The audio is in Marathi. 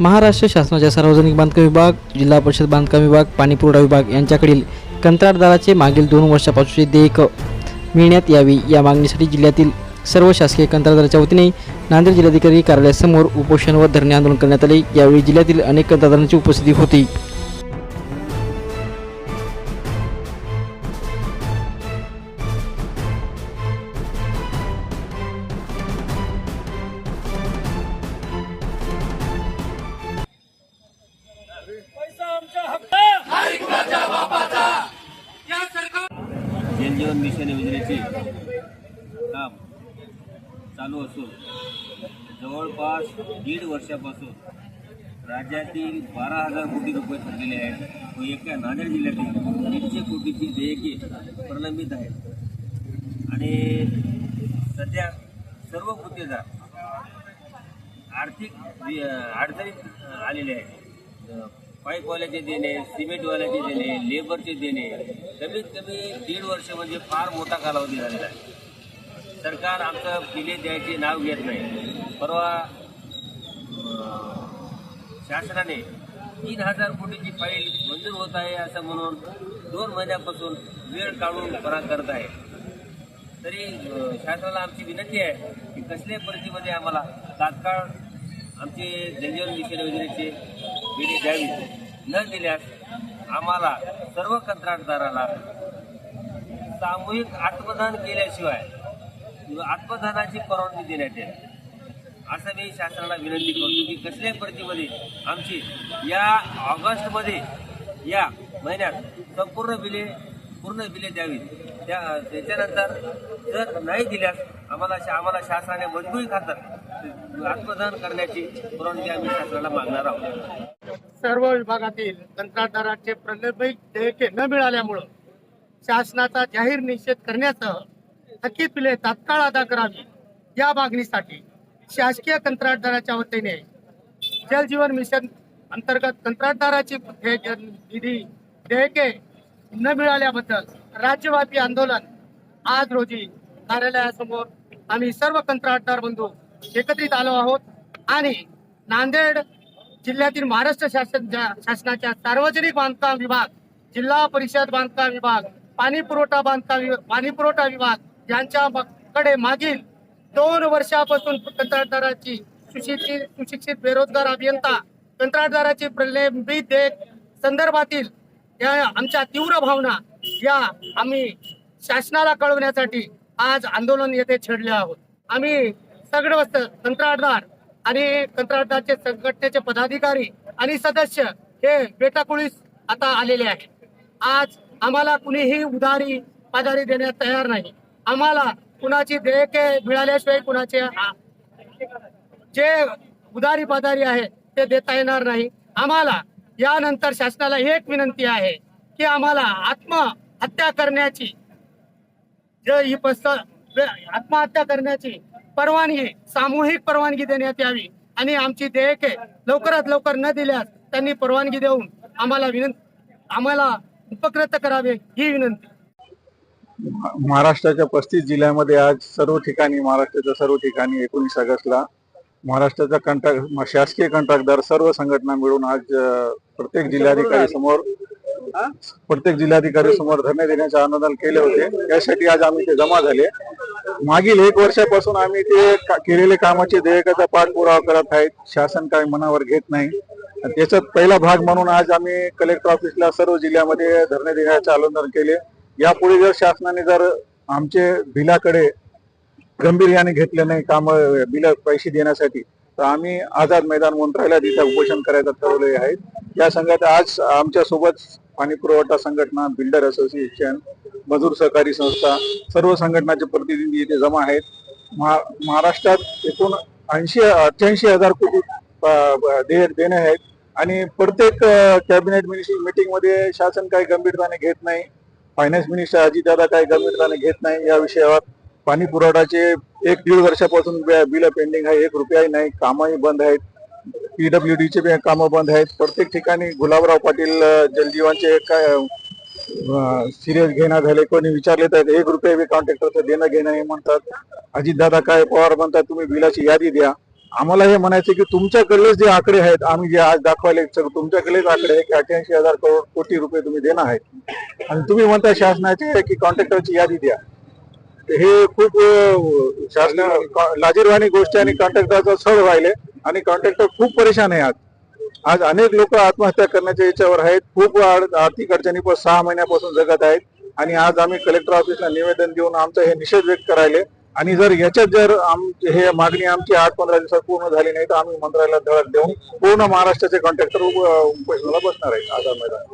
महाराष्ट्र शासनाच्या सार्वजनिक बांधकाम विभाग जिल्हा परिषद बांधकाम विभाग पाणीपुरवठा विभाग यांच्याकडील कंत्राटदाराचे मागील दोन वर्षापासूनचे देयक मिळण्यात यावी. या मागणीसाठी जिल्ह्यातील सर्व शासकीय कंत्राटदाराच्या वतीने नांदेड जिल्हाधिकारी कार्यालयासमोर उपोषण व धरणे आंदोलन करण्यात आले. यावेळी जिल्ह्यातील अनेक कंत्राटदारांची उपस्थिती होती. मिशन काम चालू असून जवळपास दीड वर्षापासून राज्यातील बारा हजार कोटी रुपये ठरलेले आहेत. व एका नांदेड जिल्ह्यातील दीडशे कोटीची देयके प्रलंबित आहेत. आणि सध्या सर्व गुत्तेदार आर्थिक अडचणीत आलेले आहेत. पाईपवाल्याचे देणे सिमेंटवाल्याचे देणे लेबरचे देणे कमीत कमी दीड वर्ष म्हणजे फार मोठा कालावधी झालेला आहे. सरकार आमचं बिले द्यायचे नाव घेत नाही. परवा शासनाने तीन हजार कोटीची फाईल मंजूर होत आहे असं म्हणून दोन महिन्यापासून वेळ काढून परा करत आहे. तरी शासनाला आमची विनंती आहे की कसल्याही परिस्थितीमध्ये आम्हाला तात्काळ आमचे जलजीवन मिशन योजनेचे बिले द्यावी न दिल्यास आम्हाला सर्व कंत्राटदाराला सामूहिक आत्मदान केल्याशिवाय आत्मदानाची परवानगी देण्यात येईल असं मी शासनाला विनंती करतो की कसल्याही परिस्थितीमध्ये आमची या ऑगस्टमध्ये या महिन्यात संपूर्ण बिले पूर्ण बिले द्यावी त्या त्याच्यानंतर जर नाही दिल्यास आम्हाला शा- आम्हाला शासनाने मजबुरी खातात आत्मदान करण्याची परवानगी आम्ही शासनाला मागणार आहोत. सर्व विभागातील कंत्राटदाराचे प्रलंबित देयके न मिळाल्यामुळं शासनाचा जाहीर निषेध करण्यासह थकीत बिले तात्काळ अदा करावी या मागणीसाठी शासकीय कंत्राटदाराच्या वतीने जल जीवन मिशन अंतर्गत कंत्राटदाराची निधी देयके न मिळाल्याबद्दल राज्यव्यापी आंदोलन आज रोजी कार्यालयासमोर आम्ही सर्व कंत्राटदार बंधू एकत्रित आलो आहोत आणि नांदेड जिल्ह्यातील महाराष्ट्र शासन शासनाच्या सार्वजनिक बांधकाम विभाग जिल्हा परिषद बांधकाम विभाग पाणी पुरवठा बांधकाम विभाग पाणी पुरवठा विभाग यांच्याकडे मागील दोन वर्षापासून कंत्राटदाराची सुशिक्षित सुशिक्षित बेरोजगार अभियंता कंत्राटदाराची प्रलंबित देख संदर्भातील या आमच्या तीव्र भावना या आम्ही शासनाला कळवण्यासाठी आज आंदोलन येथे छेडले आहोत. आम्ही सगळं कंत्राटदार आणि कंत्राटदारचे संघटनेचे पदाधिकारी आणि सदस्य हे बेटाकुळीस आता आलेले आहेत. आज आम्हाला कुणीही उधारी पाधारी देण्यास तयार नाही. आम्हाला कुणाची देयके मिळाल्याशिवाय कुणाचे जे उधारी पाधारी आहे ते देता येणार नाही. आम्हाला यानंतर शासनाला एक विनंती आहे की आम्हाला आत्महत्या करण्याची जे ही पस्त आत्महत्या करण्याची परवानगी सामूहिक परवानगी देण्यात यावी. आणि आमची देयके लवकरात लवकर न दिल्यास त्यांनी परवानगी देऊन आम्हाला विनंती आम्हाला उपकृत करावे ही विनंती. महाराष्ट्राच्या पस्तीस जिल्ह्यामध्ये आज सर्व ठिकाणी महाराष्ट्राच्या सर्व ठिकाणी एकोणीस ऑगस्टला महाराष्ट्राचा कंट्रॅक्ट शासकीय कंत्राटदार सर्व संघटना मिळून आज प्रत्येक जिल्हाधिकारी समोर प्रत्येक जिल्हाधिकारी समोर धरणे देण्याचे आंदोलन केले होते. यासाठी आज आम्ही ते जमा झाले. मागील एक वर्षापासून आम्ही ते केलेले कामाचे देयकाचा पाठपुरावा करत आहेत. शासन काय मनावर घेत नाही. त्याचा त्याच्यात पहिला भाग म्हणून आज आम्ही कलेक्टर ऑफिसला सर्व जिल्ह्यामध्ये धरणे देण्याचे आंदोलन केले. यापुढे जर शासनाने जर आमचे बिलाकडे गंभीर्याने घेतले नाही काम बिल पैसे देण्यासाठी तर आम्ही आझाद मैदान मंत्रालयात तिथे उपोषण करायचं ठरवले आहे. या संघात आज आमच्यासोबत पाणी पुरवठा संघटना बिल्डर असोसिएशन मजूर सहकारी संस्था सर्व संघटनाचे प्रतिनिधी इथे जमा आहेत. महा- महाराष्ट्रात एकूण ऐंशी अठ्ठ्याऐंशी हजार कोटी देणे आहेत. आणि प्रत्येक कॅबिनेट मिनिस्टर मीटिंगमध्ये शासन काही गंभीरताने घेत नाही. फायनान्स मिनिस्टर अजितदादा काही गंभीरताने घेत नाही. या विषयावर पाणी पुरवठाचे एक दीड वर्षापासून बिल पेंडिंग आहे. एक रुपयाही नाही. कामही बंद आहेत. पीडब्ल्यू डीचे कामं बंद आहेत. प्रत्येक ठिकाणी गुलाबराव पाटील जलजीवांचे काय सिरियस घेणं झाले. कोणी विचारले तर एक रुपये बी कॉन्ट्रॅक्टरचं देणं घेणं हे म्हणतात. अजितदादा काय पवार म्हणतात तुम्ही बिलाची यादी द्या. आम्हाला हे म्हणायचे की तुमच्याकडले जे आकडे आहेत आम्ही जे आज दाखवायला तुमच्याकडेच आकडे आहे की अठ्याऐंशी हजार करोड कोटी रुपये तुम्ही देणार आहेत. आणि तुम्ही म्हणता शासनाचे की कॉन्ट्रॅक्टरची यादी द्या. हे खूप शासना लाजीरवाणी गोष्टी आणि कॉन्ट्रॅक्टरचा छळ राहिले आणि कॉन्ट्रॅक्टर खूप परेशान आहे आज. आज अनेक लोक आत्महत्या करण्याच्या याच्यावर आहेत. खूप आर्थिक अडचणी पण सहा महिन्यापासून जगत आहेत. आणि आज आम्ही कलेक्टर ऑफिसला निवेदन देऊन आमचा हे निषेध व्यक्त करायले. आणि जर याच्यात जर आम हे मागणी आमची आठ पंधरा दिवसात पूर्ण झाली नाही तर आम्ही मंत्रालयात धडक देऊन पूर्ण महाराष्ट्राचे कॉन्ट्रॅक्टर उपोषणाला बसणार आहेत आझाद मैदान